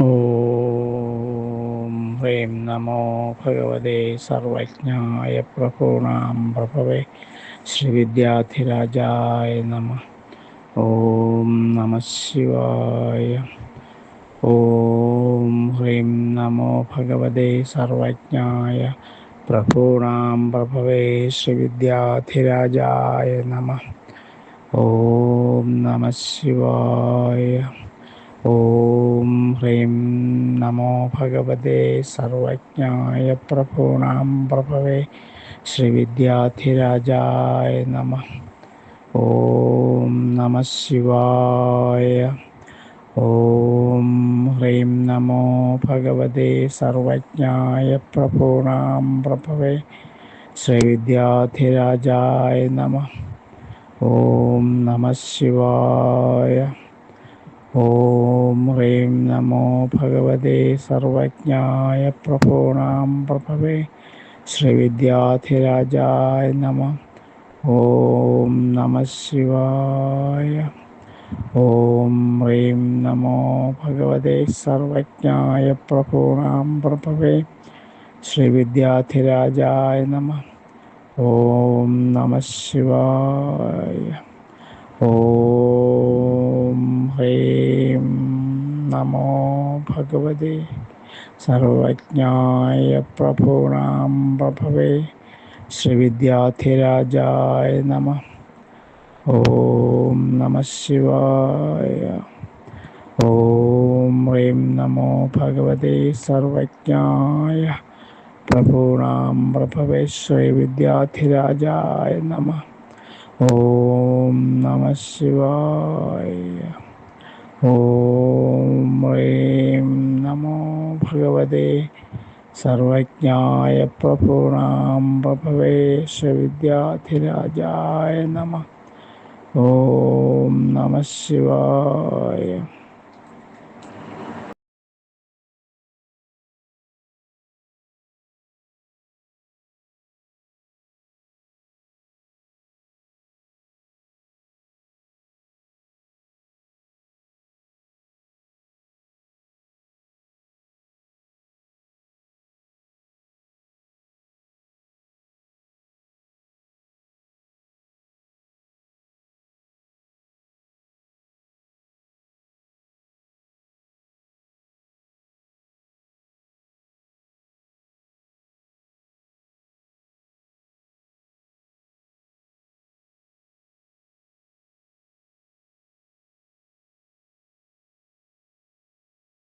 ॐ ह्रीं नमो भगवते सर्वज्ञाय प्रभूणां प्रभवे श्रीविद्याधिराजाय नमः ॐ नमः शिवाय ॐ ह्रीं नमो भगवते सर्वज्ञाय प्रभूणां प्रभवे श्रीविद्याधिराजाय नमः ॐ नमः शिवाय ॐ ह्रीं नमो भगवते सर्वज्ञाय प्रभूणां प्रभवे श्रीविद्याधिराजाय नमः। ॐ नमः शिवाय। ॐ ह्रीं नमो भगवते सर्वज्ञाय प्रभूणां प्रभवे श्रीविद्याधिराजाय नमः। ॐ नमः शिवाय। ॐ ह्रीं नमो भगवते सर्वज्ञाय प्रभूणां प्रभवे श्रीविद्याधिराजाय नमः। ॐ नमः शिवाय। ॐ ह्रीं नमो भगवते सर्वज्ञाय प्रभूणां प्रभवे श्रीविद्याधिराजाय नमः। ॐ नमः शिवाय। ॐ नमो भगवते सर्वज्ञाय प्रभूणां प्रभवे श्रीविद्याधिराजाय नमः। ॐ नमः शिवाय। ह्रीं नमो भगवते सर्वज्ञाय प्रभूणां प्रभवे श्रीविद्याधिराजाय नमः। ॐ नमः शिवाय। ॐ ह्रीं नमो भगवते सर्वज्ञाय प्रभूणां प्रभवे श्रीविद्याधिराजाय नमः ॐ नमः शिवाय